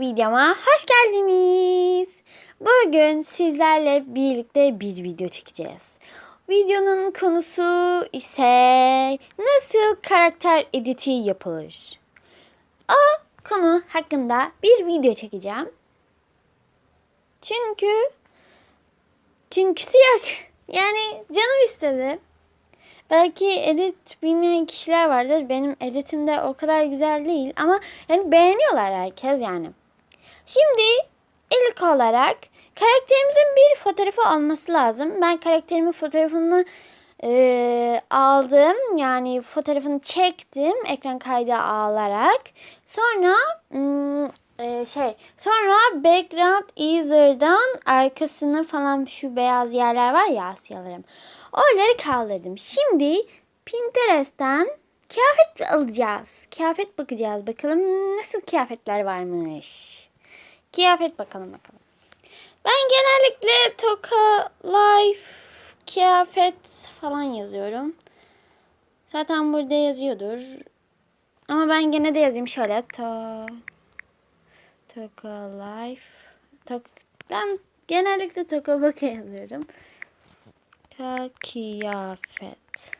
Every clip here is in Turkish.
videoma hoş geldiniz. Bugün sizlerle birlikte bir video çekeceğiz. Videonun konusu ise nasıl karakter editi yapılır. O konu hakkında bir video çekeceğim. Çünkü çünküsü yok. Yani canım istedi. Belki edit bilmeyen kişiler vardır. Benim editim de o kadar güzel değil ama yani beğeniyorlar herkes yani. Şimdi ilk olarak karakterimizin bir fotoğrafı olması lazım. Ben karakterimin fotoğrafını e, aldım. Yani fotoğrafını çektim ekran kaydı alarak. Sonra hmm, e, şey sonra background easer'dan arkasını falan şu beyaz yerler var ya asyalarım. Oraları kaldırdım. Şimdi Pinterest'ten kıyafet alacağız. Kıyafet bakacağız. Bakalım nasıl kıyafetler varmış. Kıyafet bakalım bakalım. Ben genellikle Toka Life kıyafet falan yazıyorum. Zaten burada yazıyordur. Ama ben gene de yazayım şöyle. To Toka Life. Tok ben genellikle Toka Baka yazıyorum. Ka kıyafet.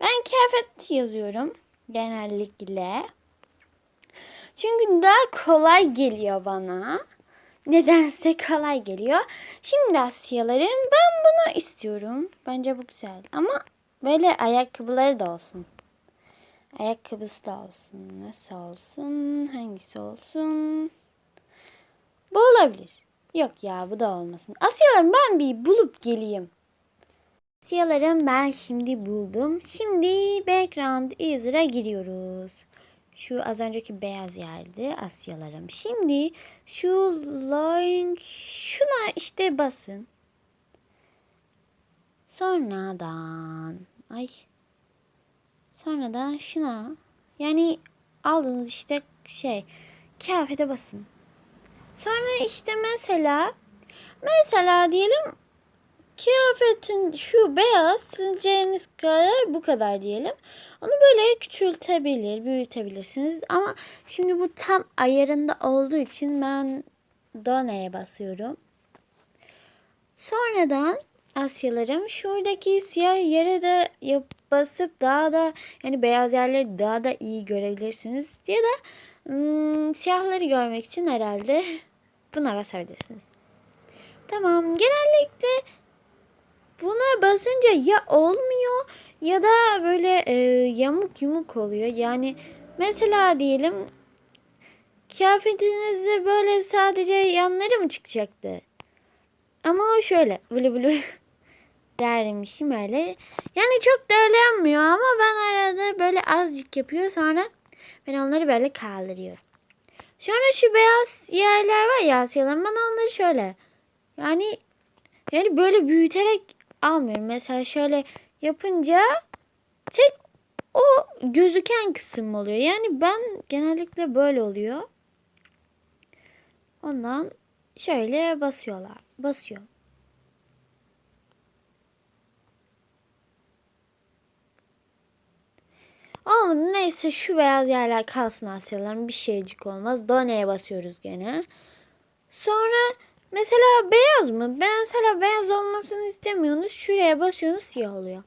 Ben kıyafet yazıyorum genellikle. Çünkü daha kolay geliyor bana. Nedense kolay geliyor. Şimdi Asyalarım ben bunu istiyorum. Bence bu güzel. Ama böyle ayakkabıları da olsun. Ayakkabısı da olsun. Nasıl olsun? Hangisi olsun? Bu olabilir. Yok ya bu da olmasın. Asyalarım ben bir bulup geleyim. Asyalarım ben şimdi buldum. Şimdi background user'a giriyoruz. Şu az önceki beyaz yerdi Asyalarım. Şimdi şu line şuna işte basın. Sonradan ay sonradan şuna yani aldığınız işte şey kıyafete basın. Sonra işte mesela mesela diyelim kıyafetin şu beyaz sileceğiniz kadar bu kadar diyelim. Onu böyle küçültebilir, büyütebilirsiniz. Ama şimdi bu tam ayarında olduğu için ben Done'ye basıyorum. Sonradan Asyalarım şuradaki siyah yere de basıp daha da yani beyaz yerleri daha da iyi görebilirsiniz. Ya da hmm, siyahları görmek için herhalde buna basabilirsiniz. Tamam genellikle buna basınca ya olmuyor ya da böyle e, yamuk yumuk oluyor. Yani mesela diyelim kıyafetinizde böyle sadece yanları mı çıkacaktı? Ama o şöyle bulu bulu dermişim öyle. Yani çok da öyle ama ben arada böyle azıcık yapıyor sonra ben onları böyle kaldırıyorum. Sonra şu beyaz yerler var ya Asya'ların bana onları şöyle yani yani böyle büyüterek almıyorum. Mesela şöyle yapınca tek o gözüken kısım oluyor. Yani ben genellikle böyle oluyor. Ondan şöyle basıyorlar. Basıyor. Ama neyse şu beyaz yerler kalsın Asyaların bir şeycik olmaz. Done'ye basıyoruz gene. Sonra mesela beyaz mı? Ben mesela beyaz olmasını istemiyorsunuz. Şuraya basıyorsunuz siyah oluyor.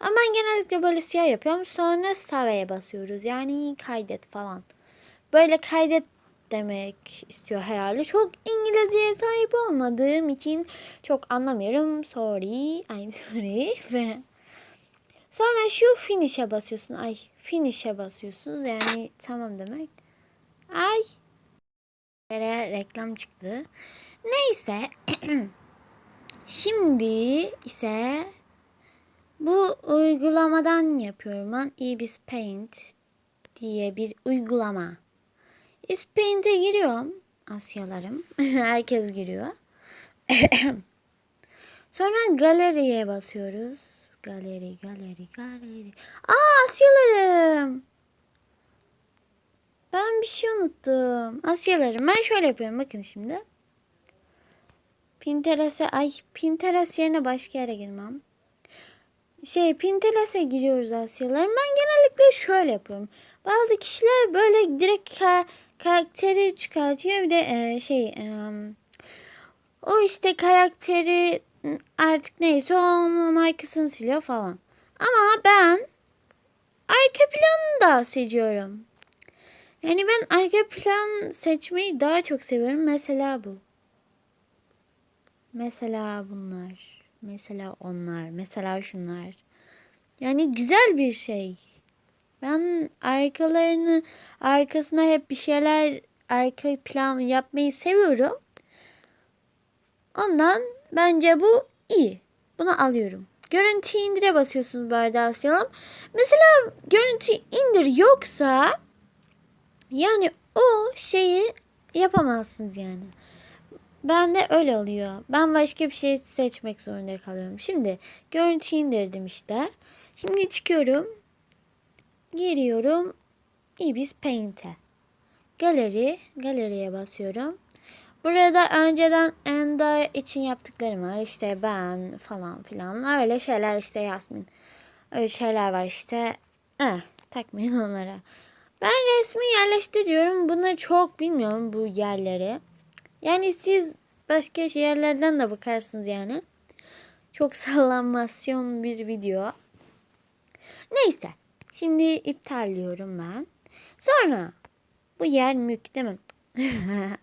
Ama ben genellikle böyle siyah yapıyorum. Sonra save'ye basıyoruz. Yani kaydet falan. Böyle kaydet demek istiyor herhalde. Çok İngilizceye sahip olmadığım için çok anlamıyorum. Sorry. I'm sorry. Ve sonra şu finish'e basıyorsun. Ay finish'e basıyorsunuz. Yani tamam demek. Ay. Yere reklam çıktı. Neyse. Şimdi ise bu uygulamadan yapıyorum ben. Ibis Paint diye bir uygulama. Ibis Paint'e giriyorum. Asyalarım. Herkes giriyor. Sonra galeriye basıyoruz. Galeri, galeri, galeri. Aa Asyalarım. Ben bir şey unuttum. Asyalarım. Ben şöyle yapıyorum. Bakın şimdi. Pinterest'e ay Pinterest yerine başka yere girmem. Şey Pinterest'e giriyoruz Asyalarım. Ben genellikle şöyle yapıyorum. Bazı kişiler böyle direkt karakteri çıkartıyor bir de e, şey e, o işte karakteri artık neyse onun arkasını siliyor falan. Ama ben arka planı da seçiyorum. Yani ben arka plan seçmeyi daha çok seviyorum. Mesela bu. Mesela bunlar. Mesela onlar. Mesela şunlar. Yani güzel bir şey. Ben arkalarını arkasına hep bir şeyler arka plan yapmayı seviyorum. Ondan bence bu iyi. Bunu alıyorum. Görüntü indire basıyorsunuz bu arada Asya'lım. Mesela görüntü indir yoksa yani o şeyi yapamazsınız yani. Ben de öyle oluyor. Ben başka bir şey seçmek zorunda kalıyorum. Şimdi görüntü indirdim işte. Şimdi çıkıyorum. Giriyorum. Ibis Paint'e. Galeri. Galeriye basıyorum. Burada önceden Enda için yaptıklarım var. İşte ben falan filan. Öyle şeyler işte Yasmin. Öyle şeyler var işte. Eh, takmayın onlara. Ben resmi yerleştiriyorum. Bunları çok bilmiyorum bu yerleri. Yani siz başka yerlerden de bakarsınız yani. Çok sallanmasyon bir video. Neyse. Şimdi iptal diyorum ben. Sonra bu yer mülk mi?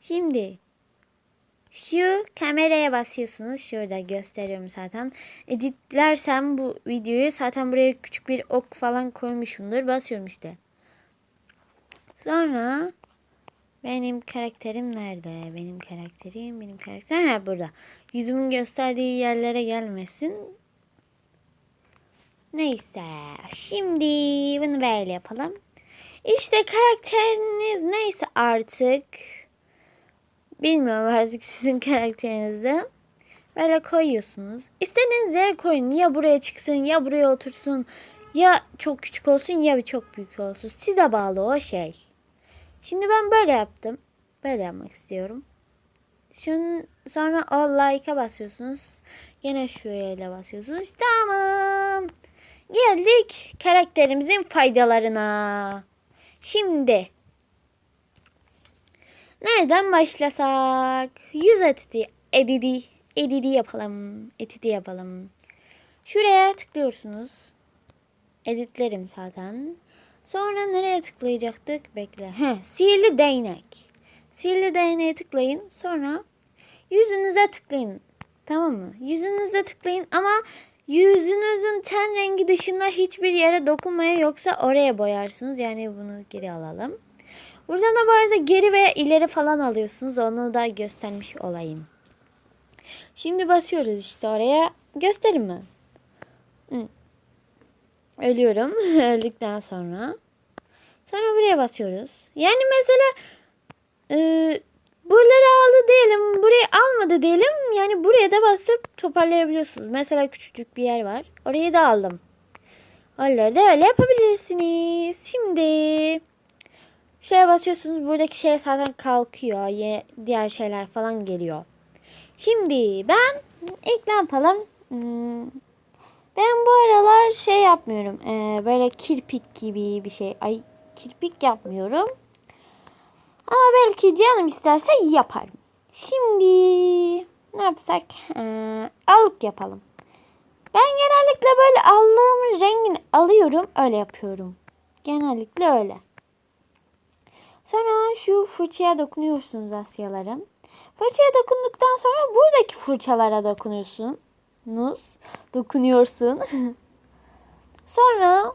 Şimdi şu kameraya basıyorsunuz. Şurada gösteriyorum zaten. Editlersem bu videoyu zaten buraya küçük bir ok falan koymuşumdur. Basıyorum işte. Sonra benim karakterim nerede? Benim karakterim, benim karakterim ha burada. Yüzümün gösterdiği yerlere gelmesin. Neyse. Şimdi bunu böyle yapalım. İşte karakteriniz neyse artık. Bilmiyorum artık sizin karakterinizi. Böyle koyuyorsunuz. İstediğiniz yere koyun. Ya buraya çıksın ya buraya otursun. Ya çok küçük olsun ya çok büyük olsun. Size bağlı o şey. Şimdi ben böyle yaptım. Böyle yapmak istiyorum. Şimdi sonra o like'a basıyorsunuz. Yine şuraya basıyorsunuz. Tamam. Geldik karakterimizin faydalarına. Şimdi nereden başlasak? Yüz editi, editi, editi yapalım. Editi yapalım. Şuraya tıklıyorsunuz. Editlerim zaten. Sonra nereye tıklayacaktık? Bekle. Heh, sihirli değnek. Sihirli değneğe tıklayın. Sonra yüzünüze tıklayın. Tamam mı? Yüzünüze tıklayın ama yüzünüzün ten rengi dışında hiçbir yere dokunmaya yoksa oraya boyarsınız. Yani bunu geri alalım. Buradan da bu arada geri veya ileri falan alıyorsunuz. Onu da göstermiş olayım. Şimdi basıyoruz işte oraya. Gösterin mi? Hı. Ölüyorum. Öldükten sonra. Sonra buraya basıyoruz. Yani mesela e, buraları aldı diyelim. Burayı almadı diyelim. Yani buraya da basıp toparlayabiliyorsunuz. Mesela küçücük bir yer var. Orayı da aldım. Oraları da öyle yapabilirsiniz. Şimdi şuraya basıyorsunuz. Buradaki şey zaten kalkıyor. Ye, diğer şeyler falan geliyor. Şimdi ben ilk ne yapalım? Hmm, ben bu aralar şey yapmıyorum. Ee, böyle kirpik gibi bir şey. Ay kirpik yapmıyorum. Ama belki canım isterse yaparım. Şimdi ne yapsak? Ee, alık yapalım. Ben genellikle böyle aldığım rengini alıyorum. Öyle yapıyorum. Genellikle öyle. Sonra şu fırçaya dokunuyorsunuz Asyalarım. Fırçaya dokunduktan sonra buradaki fırçalara dokunuyorsun nus dokunuyorsun. Sonra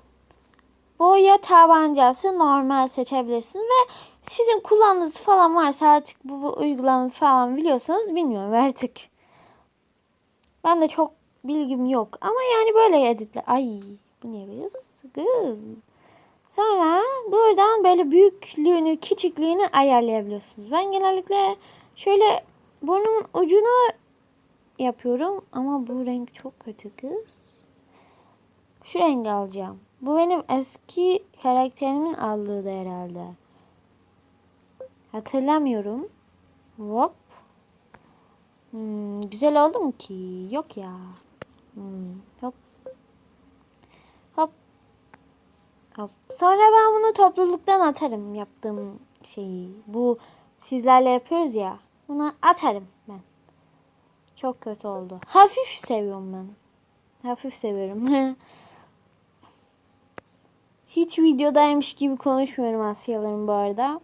boya tabancası normal seçebilirsin ve sizin kullandığınız falan varsa artık bu, bu uygulamayı falan biliyorsanız bilmiyorum artık. Ben de çok bilgim yok ama yani böyle editle. Ay bu ne biliyorsun kız. Sonra buradan böyle büyüklüğünü, küçüklüğünü ayarlayabiliyorsunuz. Ben genellikle şöyle burnumun ucunu yapıyorum ama bu renk çok kötü kız. Şu rengi alacağım. Bu benim eski karakterimin aldığı da herhalde. Hatırlamıyorum. Hop. Hmm, güzel oldu mu ki? Yok ya. Hmm, hop. Hop. Hop. Sonra ben bunu topluluktan atarım yaptığım şeyi. Bu sizlerle yapıyoruz ya. Buna atarım ben. Çok kötü oldu. Hafif seviyorum ben. Hafif seviyorum. Hiç videodaymış gibi konuşmuyorum Asyalarım bu arada.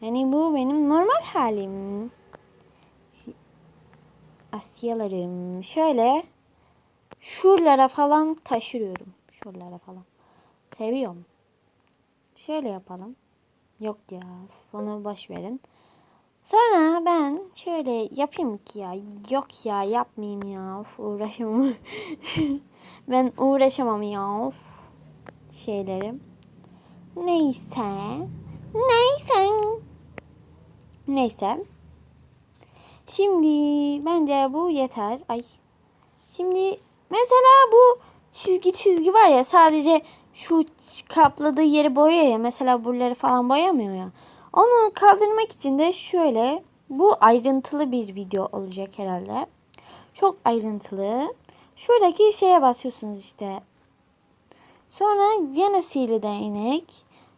Yani bu benim normal halim. Asyalarım. Şöyle şuralara falan taşırıyorum. Şuralara falan. Seviyorum. Şöyle yapalım. Yok ya. Onu boş verin. Sonra ben şöyle yapayım ki ya. Yok ya yapmayayım ya. Of, uğraşamam. ben uğraşamam ya. Of. Şeylerim. Neyse. Neyse. Neyse. Şimdi bence bu yeter. Ay. Şimdi mesela bu çizgi çizgi var ya sadece şu kapladığı yeri boyuyor ya. Mesela buraları falan boyamıyor ya. Onu kaldırmak için de şöyle bu ayrıntılı bir video olacak herhalde. Çok ayrıntılı. Şuradaki şeye basıyorsunuz işte. Sonra yine sihirli değnek.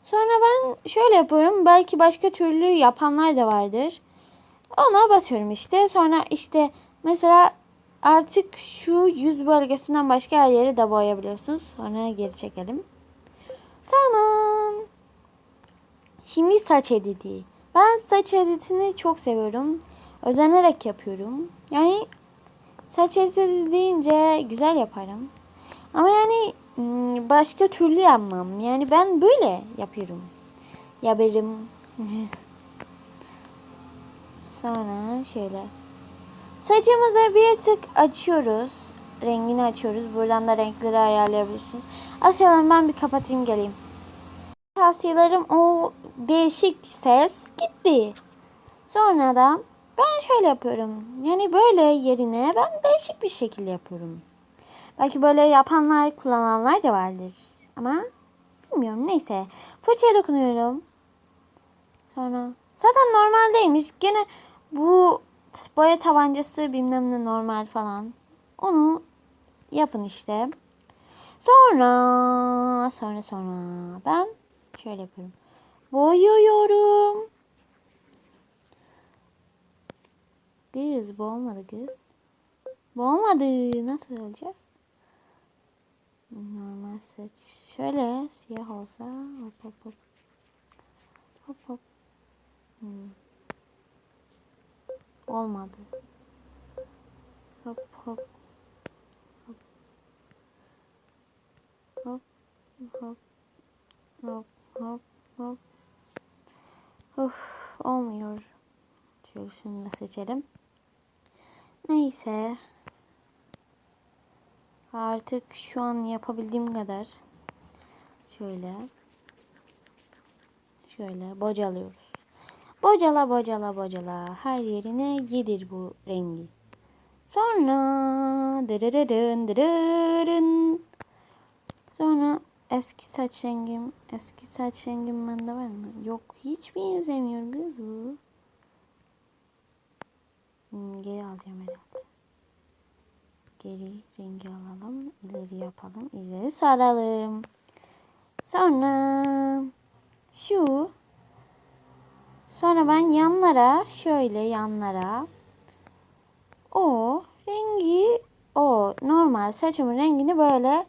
Sonra ben şöyle yapıyorum. Belki başka türlü yapanlar da vardır. Ona basıyorum işte. Sonra işte mesela artık şu yüz bölgesinden başka her yeri de boyayabiliyorsunuz. Sonra geri çekelim. Tamam. Şimdi saç editi. Ben saç editini çok seviyorum. Özenerek yapıyorum. Yani saç editi deyince güzel yaparım. Ama yani hmm, başka türlü yapmam. Yani ben böyle yapıyorum. Yaparım. Sonra şöyle. Saçımızı bir tık açıyoruz. Rengini açıyoruz. Buradan da renkleri ayarlayabilirsiniz. Asyalarım ben bir kapatayım geleyim. Tavsiyelerim o değişik ses gitti. Sonra da ben şöyle yapıyorum. Yani böyle yerine ben değişik bir şekilde yapıyorum. Belki böyle yapanlar, kullananlar da vardır. Ama bilmiyorum neyse. Fırçaya dokunuyorum. Sonra zaten normal değilmiş. Gene bu boya tabancası bilmem ne normal falan. Onu yapın işte. Sonra sonra sonra ben şöyle yapıyorum. Boyuyorum. Kız bu olmadı kız. Bu olmadı. Nasıl olacağız? Normal saç. Şöyle siyah olsa hop hop hop. Hop hop. Hmm. Olmadı. Hop hop. Hop. Hop hop. Hop hop hop. Of olmuyor. Şöyle şunu da seçelim. Neyse. Artık şu an yapabildiğim kadar şöyle şöyle bocalıyoruz. Bocala bocala bocala her yerine yedir bu rengi. Sonra dırırırın dırırın. Sonra eski saç rengim eski saç rengim bende var mı? Yok hiç benzemiyor kız bu. Hmm, geri alacağım herhalde. Geri rengi alalım. ileri yapalım. ileri saralım. Sonra şu sonra ben yanlara şöyle yanlara o rengi o normal saçımın rengini böyle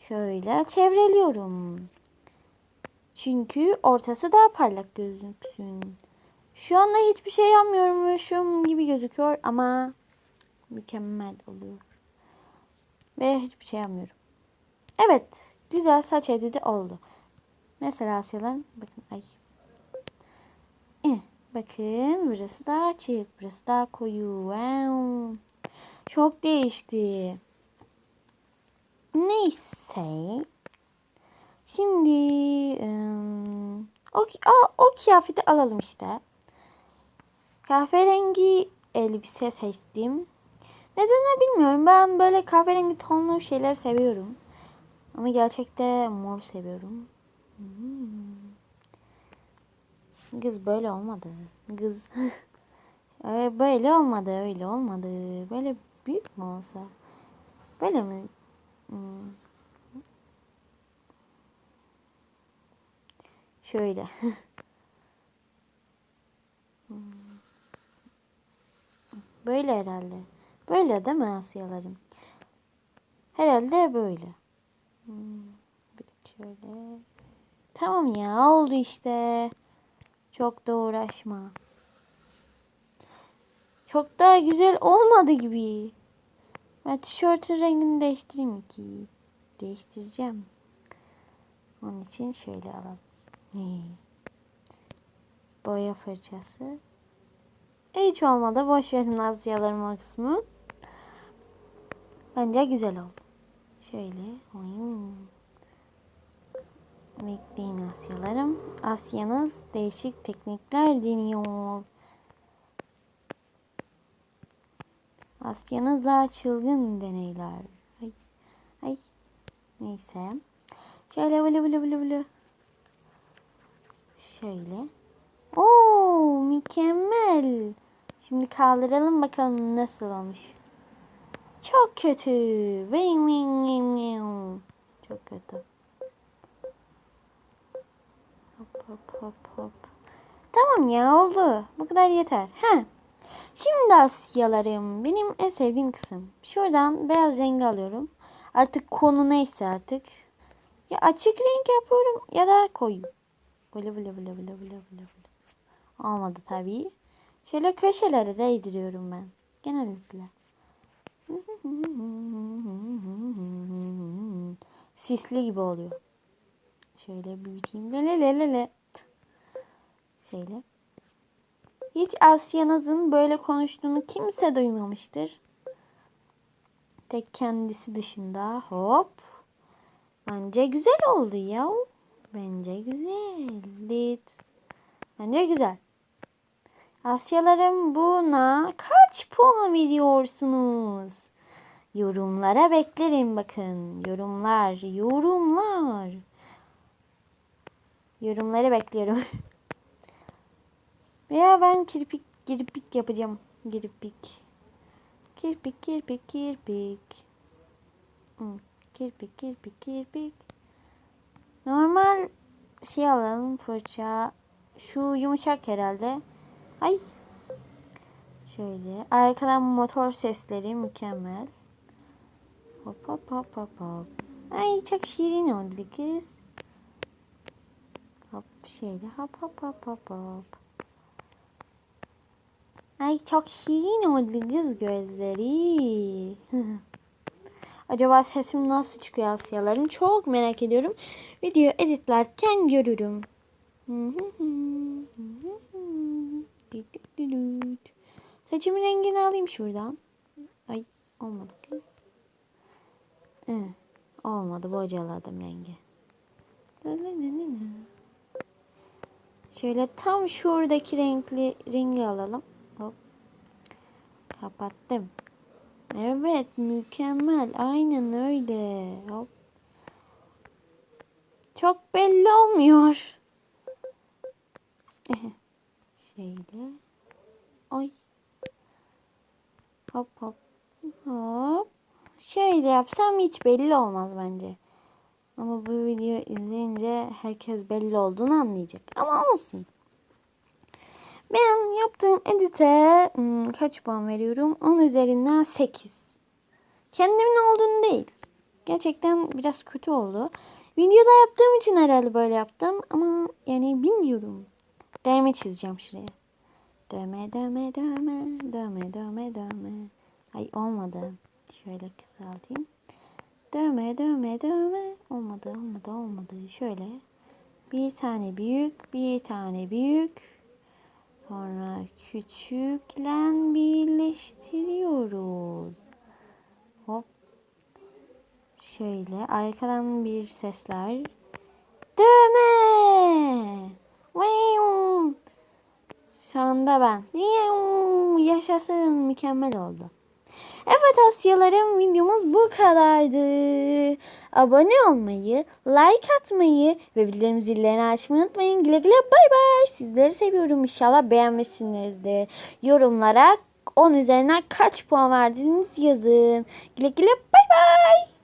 şöyle çevreliyorum. Çünkü ortası daha parlak gözüksün. Şu anda hiçbir şey yapmıyormuşum gibi gözüküyor ama mükemmel oluyor. Ve hiçbir şey yapmıyorum. Evet. Güzel saç editi oldu. Mesela Asyalarım. Bakın ay. Eh, bakın burası daha açık. Burası daha koyu. Wow. Çok değişti. Neyse. Şimdi o, o, o kıyafeti alalım işte. Kahverengi elbise seçtim. Nedenini bilmiyorum. Ben böyle kahverengi tonlu şeyler seviyorum. Ama gerçekte mor seviyorum. Hmm. Kız böyle olmadı. Kız böyle olmadı. Öyle olmadı. Böyle büyük mü olsa? Böyle mi? Şöyle. Böyle herhalde. Böyle değil mi Asyalarım? Herhalde böyle. Hmm, şöyle. Tamam ya oldu işte. Çok da uğraşma. Çok daha güzel olmadı gibi. Ben tişörtün rengini değiştireyim ki. Değiştireceğim. Onun için şöyle alalım. Boya fırçası. Hiç olmadı. Boş verin Asyalarım kısmı. Bence güzel oldu. Şöyle. Bekleyin Asyalarım. Asya'nız değişik teknikler deniyor. Asyanızla çılgın deneyler. Ay, ay. Neyse. Şöyle bulu bulu bulu bulu. Şöyle. Oo, mükemmel. Şimdi kaldıralım bakalım nasıl olmuş. Çok kötü. Çok kötü. Hop hop hop hop. Tamam ya oldu. Bu kadar yeter. He. Şimdi Asyalarım benim en sevdiğim kısım. Şuradan beyaz rengi alıyorum. Artık konu neyse artık. Ya açık renk yapıyorum ya da koyu. Böyle böyle böyle böyle böyle böyle. böyle. Olmadı tabii. Şöyle köşelere değdiriyorum ben. Genellikle. Sisli gibi oluyor. Şöyle büyüteyim. Le le le le. Şöyle. Hiç Asya'nızın böyle konuştuğunu kimse duymamıştır. Tek kendisi dışında. Hop. Bence güzel oldu ya. Bence güzel. Lit. Bence güzel. Asyalarım buna kaç puan veriyorsunuz? Yorumlara beklerim bakın. Yorumlar, yorumlar. Yorumları bekliyorum. Veya ben kirpik kirpik yapacağım. Kirpik. Kirpik kirpik kirpik. Hmm, Kirpik kirpik kirpik. Normal şey alalım fırça. Şu yumuşak herhalde. Ay. Şöyle. Arkadan motor sesleri mükemmel. Hop hop hop hop hop. Ay çok şirin oldu kız. Hop şöyle hop hop hop hop hop. Ay çok şirin oldu kız gözleri. Acaba sesim nasıl çıkıyor Asyalarım? Çok merak ediyorum. Video editlerken görürüm. Saçımın rengini alayım şuradan. Ay olmadı olmadı bocaladım rengi. Şöyle tam şuradaki renkli rengi alalım. Hop. Kapattım. Evet mükemmel. Aynen öyle. Hop. Çok belli olmuyor. Şöyle. Ay. Hop hop. Hop. Şöyle yapsam hiç belli olmaz bence. Ama bu videoyu izleyince herkes belli olduğunu anlayacak. Ama olsun. Ben yaptığım edite hmm, kaç puan veriyorum? 10 üzerinden 8. Kendimin olduğunu değil. Gerçekten biraz kötü oldu. Videoda yaptığım için herhalde böyle yaptım. Ama yani bilmiyorum. Dövme çizeceğim şuraya. Dövme dövme dövme dövme dövme dövme. Ay olmadı. Şöyle kısaltayım. Dövme dövme dövme. Olmadı olmadı olmadı. Şöyle. Bir tane büyük bir tane büyük. Sonra küçükle birleştiriyoruz. Hop. Şöyle arkadan bir sesler. Dövme. Şu anda ben. Yaşasın mükemmel oldu. Evet Asyalarım videomuz bu kadardı. Abone olmayı, like atmayı ve bildirim zillerini açmayı unutmayın. Güle güle bay bay. Sizleri seviyorum inşallah beğenmişsinizdir. Yorumlara 10 üzerinden kaç puan verdiğiniz yazın. Güle güle bay bay.